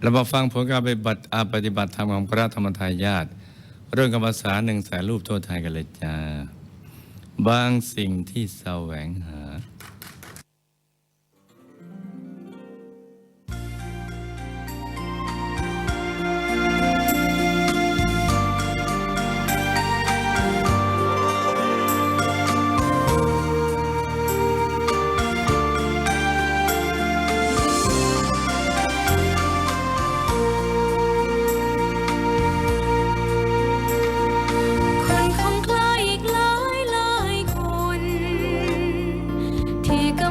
เรามาฟังผลการปฏิบัติอาปฏิบัติธรรมของพระธรรมทายาทเรื่องกรรมสารหนึ่งแสนรูปทั่วไทยกันเลยจ้า บางสิ่งที่แสวงหา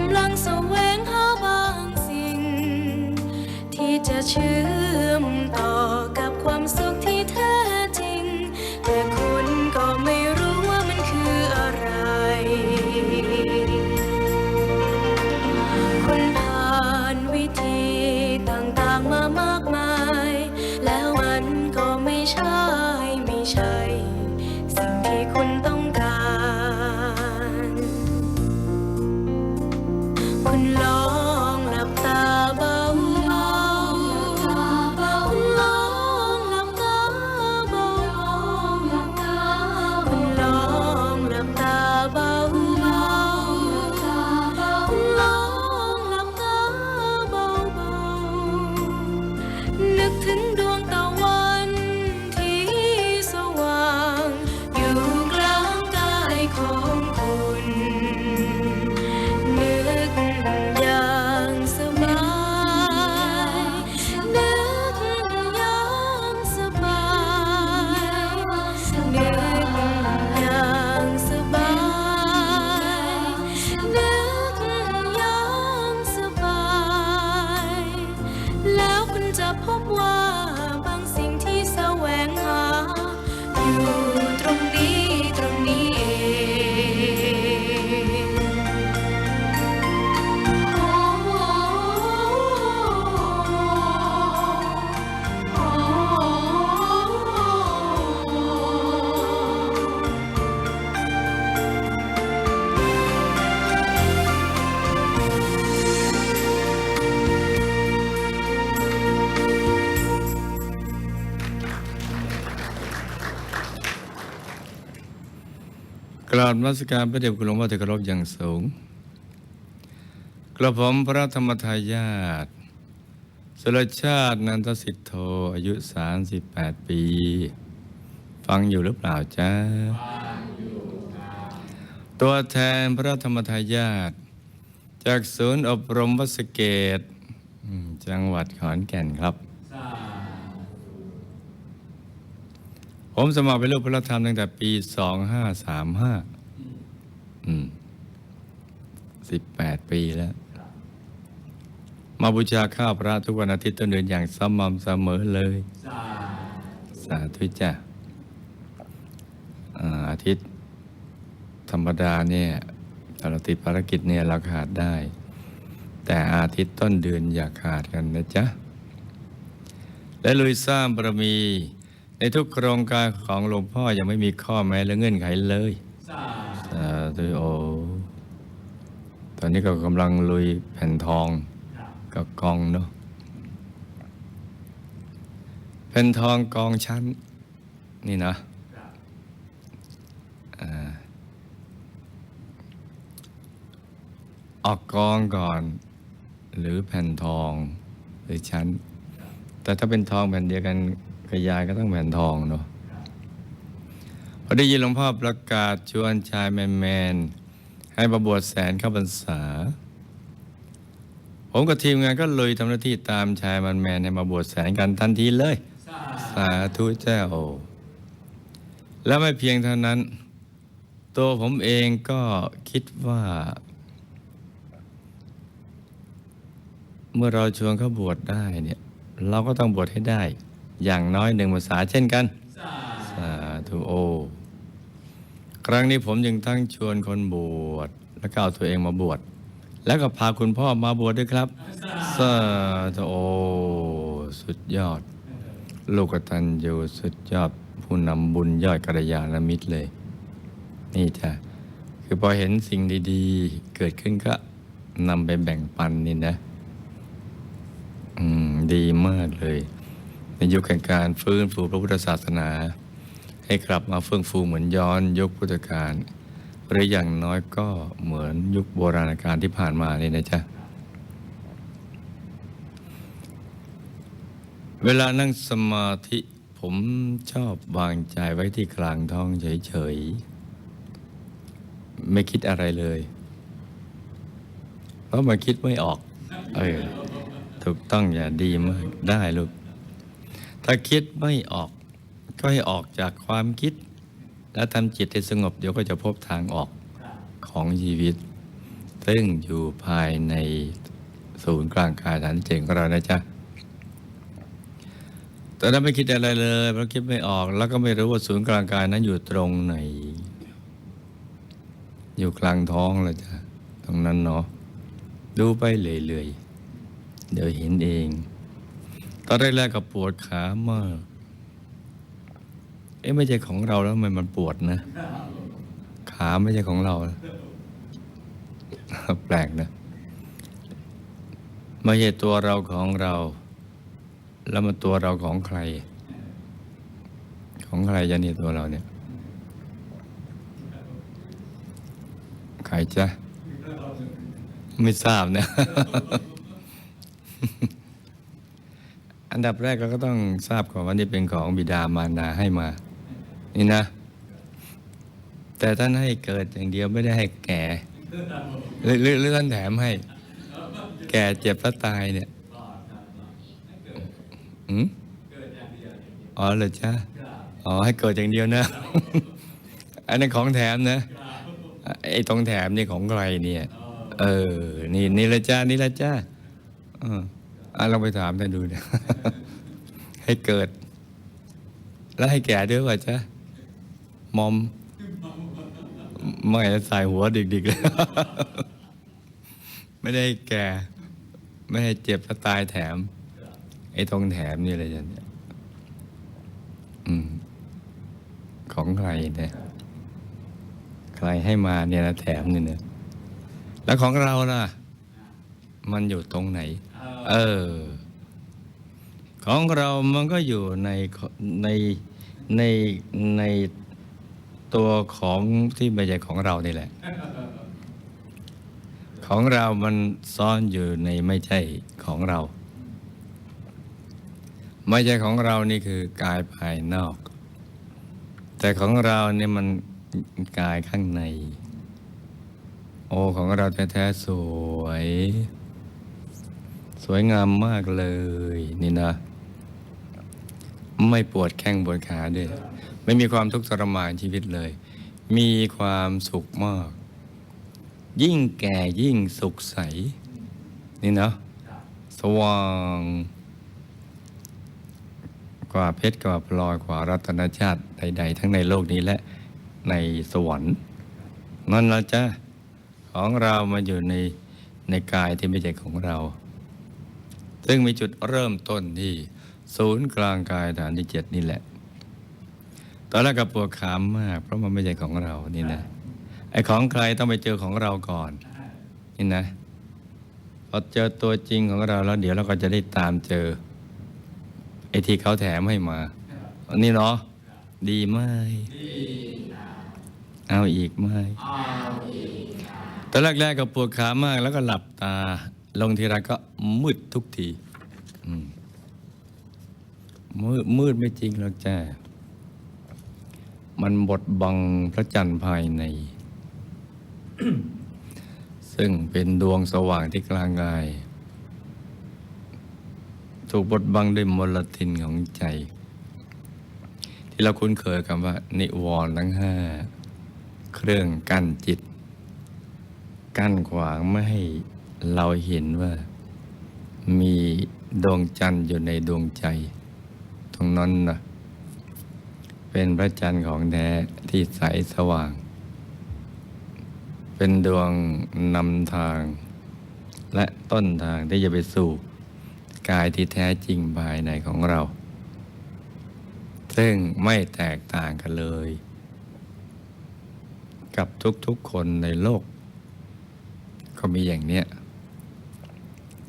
ำลังแสวงหาบางสิ่ง ที่จะเชื่อมต่อ ราบนมัสการพระเดชคุณหลวงพ่อที่เคารพอย่างสูง กระผมพระธรรมทายาทสุรชาตินันทสิทธโธอายุ 38 ปี ฟังอยู่หรือเปล่าจ๊ะตัวแทนพระธรรมทายาทจากศูนย์อบรมวัดสเกต จังหวัดขอนแก่นครับ ผมสมัครเป็นลูกพระธรรมตั้งแต่ปี 2535 อืม18ปีแล้ว มาบูชาข้าวพระทุกวันอาทิตย์ต้นเดือนอย่างสม่ำเสมอเลย สาธุจ้ะอ่าอาทิตย์ธรรมดาเนี่ยถ้าเราติดภารกิจเนี่ยเราขาดได้ แต่อาทิตย์ต้นเดือนอย่าขาดกันนะจ๊ะ และลุยสร้างบารมี ในทุกโครงการของหลวงพ่อยังไม่มีข้อแม้และเงื่อนไขเลยสา ธุโอ ตอนนี้ก็กำลังลุยแผ่นทองกับกองเนาะแผ่นทองกองชั้น นี่นะออกกองก่อน หรือแผ่นทองหรือชั้น แต่ถ้าเป็นทองแผ่นเดียวกันกับยายก็ต้องแผ่นทองเนาะ พอได้ยินหลวงพ่อประกาศชวนชายแมนๆให้มาบวชแสนเข้าพรรษา ผมกับทีมงานก็เลยทำหน้าที่ตามชายมันแมนให้มาบวชแสนกันทันทีเลย สาธุเจ้า และไม่เพียงเท่านั้น ตัวผมเองก็คิดว่า เมื่อเราชวนเขาบวชได้เนี่ย เราก็ต้องบวชให้ได้ อย่างน้อยหนึ่งภาษาเช่นกัน สาธุโอ ครั้งนี้ผมยังตั้งชวนคนบวชแล้วก็เอาตัวเองมาบวชแล้วก็พาคุณพ่อมาบวชด้วยครับสาธุโอสุดยอด ลูกตันยูสุดยอดผู้นำบุญยอดกัลยาณมิตรเลย นี่จ้ะคือพอเห็นสิ่งดีๆ เกิดขึ้นก็นำไปแบ่งปันนี่นะ อืม ดีมากเลย ในยุคแห่งการฟื้นฟูพระพุทธศาสนา ให้กลับมาเฟื่องฟูเหมือนย้อนยุคพุทธกาลหรืออย่างน้อยก็เหมือนยุคโบราณกาลที่ผ่านมานี่นะจ๊ะ เวลานั่งสมาธิผมชอบวางใจไว้ที่กลางท้องเฉยๆ ไม่คิดอะไรเลย เพราะมันคิดไม่ออก เออ ถูกต้องอย่าดีมากได้ลูก ถ้าคิดไม่ออก ก็ให้ออกจากความคิด แล้วทำจิตให้สงบเดี๋ยวก็จะพบทางออกของชีวิต ซึ่งอยู่ภายในศูนย์กลางกายฐานเจงของเรานะจ๊ะแต่ถ้าไม่คิดอะไรเลยเพราะคิดไม่ออก แล้วก็ไม่รู้ว่าศูนย์กลางกายนั้นอยู่ตรงไหน อยู่กลางท้องเลยจ้ะตรงนั้นเนาะดูไปเรื่อยๆเดี๋ยวเห็นเอง ตอนแรกๆก็ปวดขามาก อ๊ะไม่ใช่ของเราแล้วทำไมมันปวดนะ ขาไม่ใช่ของเรา แปลกนะไม่ใช่ตัวเราของเรา แล้วมันตัวเราของใคร ของใครจะนี่ตัวเราเนี่ย ใครจ๊ะไม่ทราบนะ อันดับแรกเราก็ต้องทราบก่อนว่านี่เป็นของบิดามารดาให้มา นี่นะ แต่ท่านให้เกิดอย่างเดียวไม่ได้ให้แก่หรือหรือหรือท่านแถมให้ แก่เจ็บและตายเนี่ยอืมอ๋อเหรอจ้าอ๋อให้เกิดอย่างเดียวนะ อันนั้นของแถมนะไอ้ตรงแถมนี่ของใครเนี่ย เออ นี่นี่ละจ้านี่ละจ้าเอออะลองไปถามท่านดูนะให้เกิด แล้วให้แก่ด้วยว่าจ้า มอมไม่ใส่หัวดิกๆเลยไม่ได้แก่ไม่ให้เจ็บและตายแถม ไอ้ตรงแถมนี่เลยจ้ะเนี่ยของใครเนี่ยใครให้มาเนี่ยนะแถมนี่เนี่ยแล้วของเราล่ะ มันอยู่ตรงไหน เออ ของเรามันก็อยู่ในในในใน ตัวของที่ไม่ใช่ของเรานี่แหละ ของเรามันซ่อนอยู่ในไม่ใช่ของเรา ไม่ใช่ของเรานี่คือกายภายนอก แต่ของเราเนี่ยมันกายข้างใน โอ้ของเราแท้ๆสวย สวยงามมากเลยนี่นะ ไม่ปวดแข้งปวดขาด้วย ไม่มีความทุกข์ทรมานชีวิตเลย มีความสุขมาก ยิ่งแก่ยิ่งสุขใส นี่เนาะสว่างกว่าเพชรกว่าพลอยกว่ารัตนชาติใด ๆ ทั้งในโลกนี้และในสวรรค์นั่นละจ้ะของเรามาอยู่ในในกายที่ไม่ใช่ของเรา ซึ่งมีจุดเริ่มต้นที่ศูนย์กลางกายฐานที่เจ็ดนี่แหละ ตอนแรกก็ปวดขามมาก เพราะมันไม่ใช่ของเรานี่นะไอ้ของใครต้องไปเจอของเราก่อนนี่นะพอเจอตัวจริงของเราแล้วเดี๋ยวเราก็จะได้ตามเจอไอ้ที่เขาแถมให้มาอันนี้เนาะดีไหมเอาอีกไหมตอนแรกๆก็ปวดขามาก แล้วก็หลับตา ลงทีไรก็มืดทุกทีอืมมืดมืดไม่จริงหรอกจ้า มันบดบังพระจันทร์ภายใน ซึ่งเป็นดวงสว่างที่กลางกาย ถูกบดบังด้วยมลทินของใจ ที่เราคุ้นเคยกับว่า นิวรณ์ทั้งห้า เครื่องกั้นจิต กั้นขวางไม่ให้เราเห็นว่า มีดวงจันทร์อยู่ในดวงใจ ตรงนั้นนะ เป็นพระจันทร์ของแท้ที่ใสสว่าง เป็นดวงนำทาง และต้นทางที่จะไปสู่กายที่แท้จริงภายในของเรา ซึ่งไม่แตกต่างกันเลย กับทุกๆคนในโลก ก็มีอย่างเนี้ย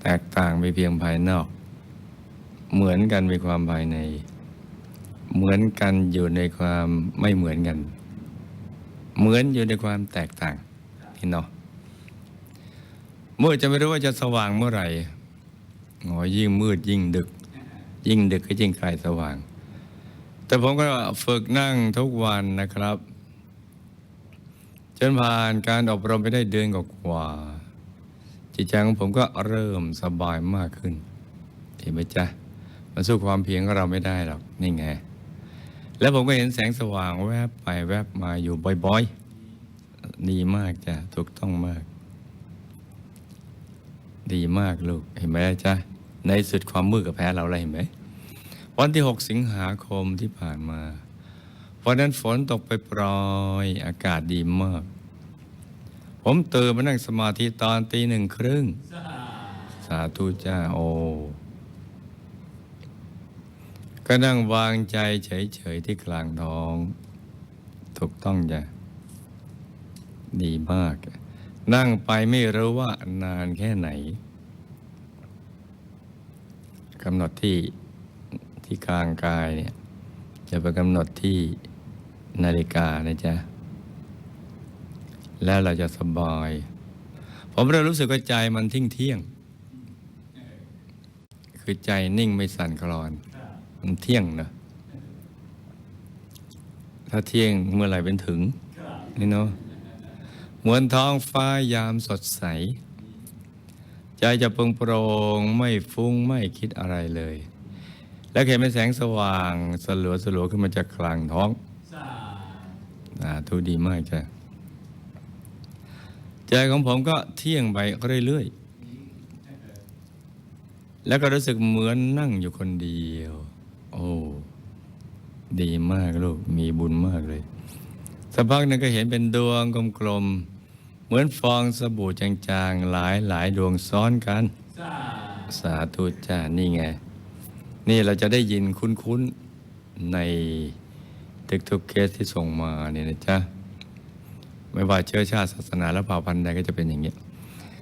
แตกต่างไปเพียงภายนอก เหมือนกันมีความภายใน เหมือนกันอยู่ในความไม่เหมือนกัน เหมือนอยู่ในความแตกต่างนี่เนาะมื่อจะไม่รู้ว่าจะสว่างเมื่อไหร่อ๋อยิ่งมืดยิ่งดึก ยิ่งดึกก็ยิ่งไกลสว่าง แต่ผมก็ฝึกนั่งทุกวันนะครับ จนผ่านการอบรมไปได้เดือนกว่าจิตใจของผมก็เริ่มสบายมากขึ้นเห็นไหมจ๊ะมันสู้ความเพียรของเราไม่ได้หรอก นี่ไง แล้วผมก็เห็นแสงสว่างแวบไปแวบมาอยู่บ่อยๆ ดีมากจ้ะถูกต้องมาก ดีมากลูกเห็นไหมจ๊ะในสุดความมืดกับแพ้เราอะไรเห็นไหม วันที่ 6 สิงหาคมที่ผ่านมาวันนั้นฝนตกไปปรอยอากาศดีมาก ผมตื่นมานั่งสมาธิตอนตีหนึ่งครึ่ง สาธุจ้าโอ ก็นั่งวางใจเฉย ๆ ที่กลางท้อง ถูกต้องจ้ะดีมาก นั่งไปไม่รู้ว่านานแค่ไหนกำหนดที่ที่กลางกายเนี่ยจะไปกำหนดที่นาฬิกานะจ๊ะ แล้วเราจะสบาย ผมเริ่มรู้สึกว่าใจมันทิ้งเที่ยง คือใจนิ่งไม่สั่นคลอน มันเที่ยงนะถ้าเที่ยงเมื่อไหร่เป็นถึงนี่เนาะเหมือนท้องฟ้ายามสดใส ใจจะโปร่งโปร่งไม่ฟุ้งไม่คิดอะไรเลย แล้วเห็นเป็นแสงสว่างสลัวสลัวขึ้นมาจากกลางท้องอ่าทุดีมากจ้ะใจของผมก็เที่ยงไปเรื่อยๆแล้วก็รู้สึกเหมือนนั่งอยู่คนเดียว โอ้ดีมากลูกมีบุญมากเลยสักพักหนึงก็เห็นเป็นดวงกลมๆเหมือนฟองสบู่จางๆ หลายหลายๆดวงซ้อนกัน สาธุจ้านี่ไง นี่เราจะได้ยินคุ้นๆ ในทุกๆเคสที่ส่งมาเนี่ยนะจ๊ะไม่ว่าเชื้อชาติศาสนาและเผ่าพันธุ์ใดก็จะเป็นอย่างนี้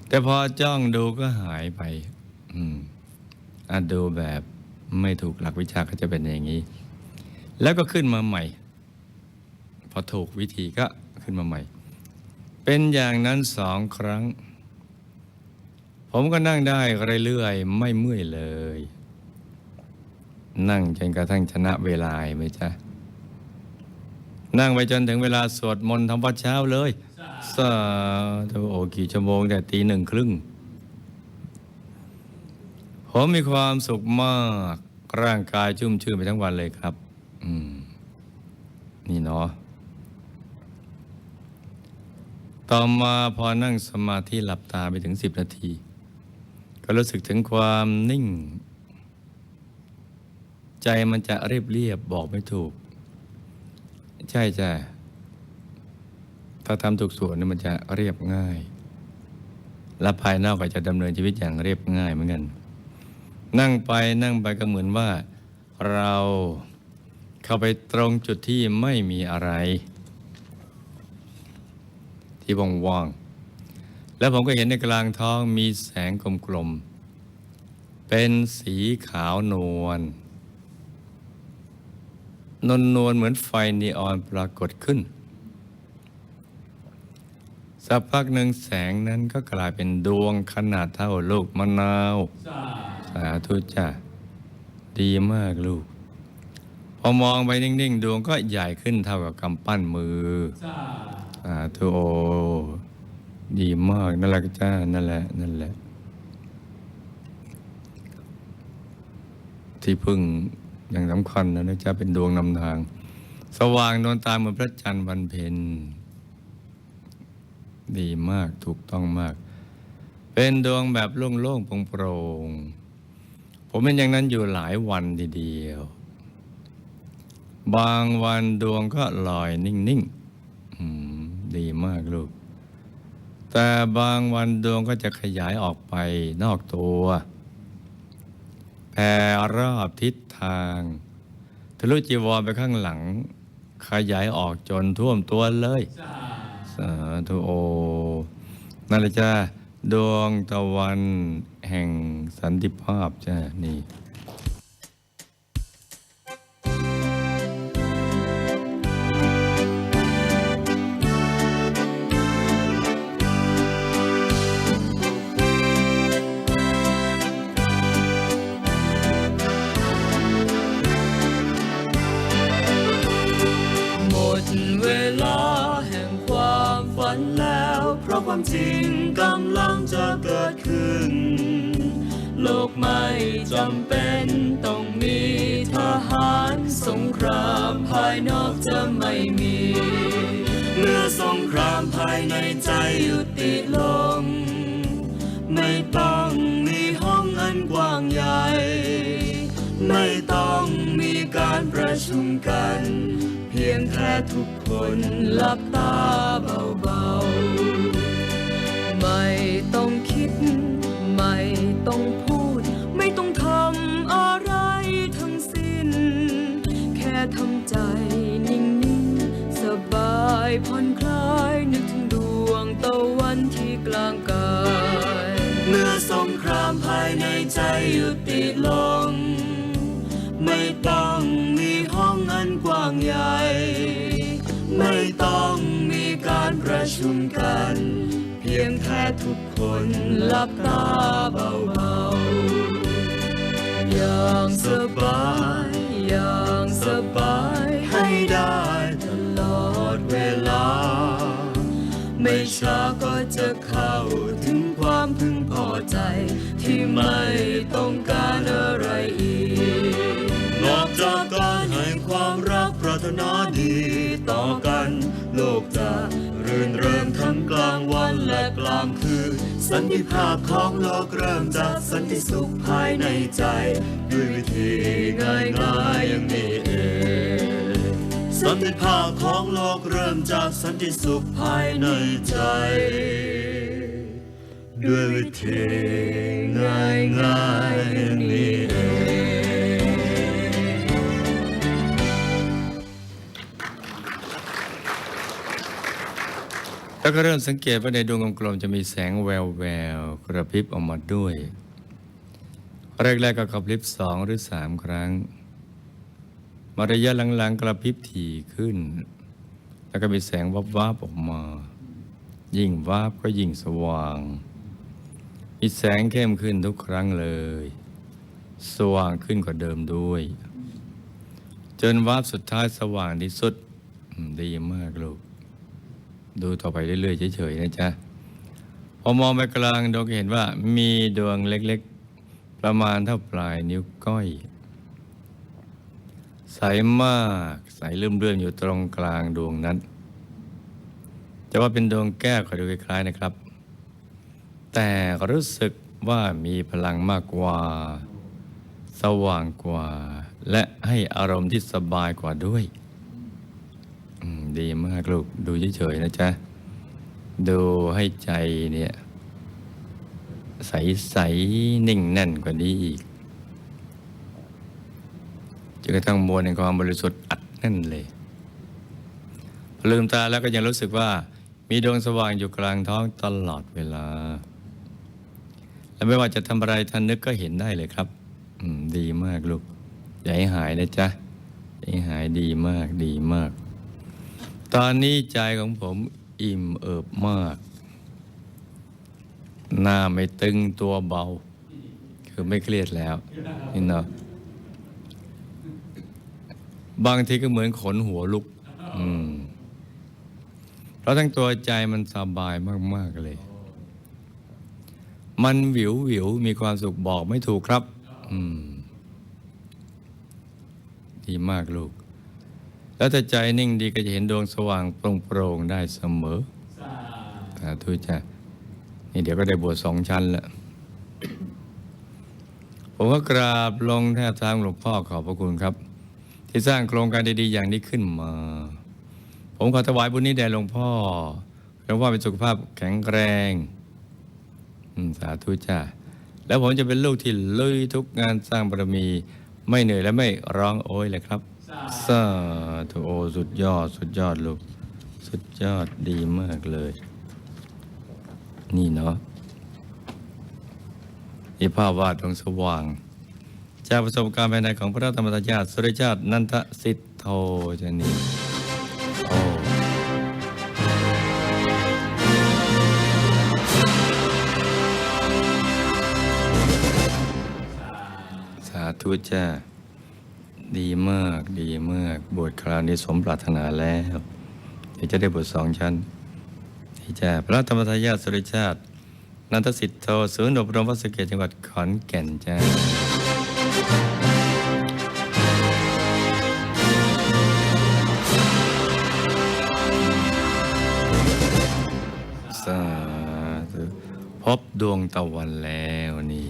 แต่พอจ้องดูก็หายไป อืมอะดูแบบ ไม่ถูกหลักวิชาก็จะเป็นอย่างนี้ แล้วก็ขึ้นมาใหม่ พอถูกวิธีก็ขึ้นมาใหม่ เป็นอย่างนั้นสองครั้ง ผมก็นั่งได้เรื่อยๆไม่เมื่อยเลย นั่งจนกระทั่งชนะเวลาไหมจ๊ะนั่งไปจนถึงเวลาสวดมนต์ทำวัดเช้าเลยสาธุโอกี่ชั่วโมงแต่ตีหนึ่งครึ่ง ผมมีความสุขมาก ร่างกายชุ่มชื่นไปทั้งวันเลยครับ อืม นี่เนาะต่อมาพอนั่งสมาธิหลับตาไปถึงสิบนาที ก็รู้สึกถึงความนิ่ง ใจมันจะเรียบเรียบบอกไม่ถูก ใช่จ้ะถ้าทำถูกส่วนนี่มันจะเรียบง่าย และภายนอกก็จะดำเนินชีวิตอย่างเรียบง่ายเหมือนกัน นั่งไปนั่งไปก็เหมือนว่า เราเข้าไปตรงจุดที่ไม่มีอะไร ที่ว่างๆแล้วผมก็เห็นในกลางท้องมีแสงกลมๆเป็นสีขาวนวลนวลนวลเหมือนไฟนีออนปรากฏขึ้น สักพักหนึ่งแสงนั้นก็กลายเป็นดวงขนาดเท่าลูกมะนาวาธุจ้ะดีมากลูก พอมองไปนิ่ง ๆ ดวงก็ใหญ่ขึ้นเท่ากับกำปั้นมือสาธุโอ ดีมากนั่นแหละจ้านั่นแหละนั่นแหละ ที่พึ่งอย่างสำคัญนะนะจ๊ะเป็นดวงนำทาง สว่างนวลตาเหมือนพระจันทร์วันเพ็ญดีมากถูกต้องมาก เป็นดวงแบบโล่งๆโปร่งๆ ผมเป็นอย่างนั้นอยู่หลายวันทีเดียว บางวันดวงก็ลอยนิ่งๆดีมากลูก แต่บางวันดวงก็จะขยายออกไปนอกตัวแผ่รอบทิศทางทะลุจีวรไปข้างหลัง ขยายออกจนท่วมตัวเลย สาธุโอนั่นแหละจ้า ดวงตะวันแห่งสันติภาพจ้านี่ จำเป็นต้องมีทหารสงครามภายนอกจะไม่มี เมื่อสงครามภายในใจยุติลง ไม่ต้องมีห้องอันกว้างใหญ่ ไม่ต้องมีการประชุมกัน เพียงแค่ทุกคนหลับตาเบาๆ ไม่ต้องคิด ไม่ต้อง ทำใจนิ่งๆสบายผ่อนคลายนึกถึงดวงตะวันที่กลางกาย เมื่อสงครามภายในใจหยุดติดลง ไม่ต้องมีห้องอันกว้างใหญ่ ไม่ต้องมีการประชุมกัน เพียงแค่ทุกคนหลับตาเบาๆอย่างสบาบายย ได้ตลอดเวลา ไม่ช้าก็จะเข้าถึงความพึงพอใจ ที่ไม่ต้องการอะไรอีก นอกจากการให้ความรักปรารถนาดีต่อกัน โลกจะรื่นเริงทั้งกลางวันและกลางคืนสันติภาพของโลกเริ่มจากสันติสุขภายในใจ ด้วยวิธีง่ายๆอย่างนี้เอง สันติภาพของโลกเริ่มจากสันติสุขภายในใจ ด้วยวิธีง่ายๆอย่างนี้เองแล้วก็เริ่มสังเกตว่าในดวงกลมๆจะมีแสงแววแววกระพริบออกมาด้วย แรกๆก็กระพริบสองหรือสามครั้ง มาระยะหลังๆ กระพริบถี่ขึ้น แล้วก็มีแสงวับวับๆออกมา ยิ่งวาบก็ยิ่งสว่าง มีแสงเข้มขึ้นทุกครั้งเลย สว่างขึ้นกว่าเดิมด้วย จนวาบสุดท้ายสว่างที่สุดดีมากลูก ดูต่อไปเรื่อยๆเฉยๆนะจ๊ะพอมองไปกลางดวงเห็นว่ามีดวงเล็กๆ ประมาณเท่าปลายนิ้วก้อย ใสมากใสเลื่อมเลื่อนอยู่ตรงกลางดวงนั้น จะว่าเป็นดวงแก้วก็ดูคล้ายๆนะครับ แต่รู้สึกว่ามีพลังมากกว่า สว่างกว่า และให้อารมณ์ที่สบายกว่าด้วยดีมากลูก ดูเฉยๆนะจ๊ะ ดูให้ใจเนี่ย ใส ๆ นิ่งแน่นกว่านี้อีก จนกระทั่งมวลแห่งความบริสุทธิ์อัดแน่นเลยลืมตาแล้วก็ยังรู้สึกว่ามีดวงสว่างอยู่กลางท้องตลอดเวลา และไม่ว่าจะทำอะไรท่านนึกก็เห็นได้เลยครับดีมากลูกอย่าให้หายนะจ๊ะอย่าให้หายดีมากดีมาก ตอนนี้ใจของผมอิ่มเอิบมาก หน้าไม่ตึงตัวเบา คือไม่เครียดแล้วนี่เนาะ บางทีก็เหมือนขนหัวลุก อืมเพราะทั้งตัวใจมันสบายมาก ๆ เลย มันหวิวหวิวมีความสุขบอกไม่ถูกครับ อืม ดีมากลูก แล้วถ้าใจนิ่งดีก็จะเห็นดวงสว่างโปร่งๆได้เสมอสาธุจ้ะนี่เดี๋ยวก็ได้บวชสองชั้นแล้วผมก็กราบลงแทบท้าหลวงพ่อขอบพระคุณครับ ที่สร้างโครงการดีๆอย่างนี้ขึ้นมา ผมขอถวายบุญนี้แด่หลวงพ่อหลวงพ่อเป็นสุขภาพแข็งแรงอืมสาธุจ้าแล้วผมจะเป็นลูกที่ลุยทุกงานสร้างบารมี ไม่เหนื่อยและไม่ร้องโอยเลยครับสาธุโอสุดยอด สุดยอดลูก สุดยอดดีมากเลย นี่เนาะนี่ภาพวาดดวงสว่าง จากประสบการณ์ภายในของพระธรรมทายาทสุริชาตินันทสิทธโธชนีโอ้สาธุเจ้าดีมากดีมาก บวชคราวนี้สมปรารถนาแล้วเดี๋ยวจะได้บวชสองชั้นที่จะพระธรรมทายาทสุริชาติ นันทสิทธโธศูนย์อบรมวัสเกตจังหวัดขอนแก่นจ้า สาพบดวงตะวันแล้วนี่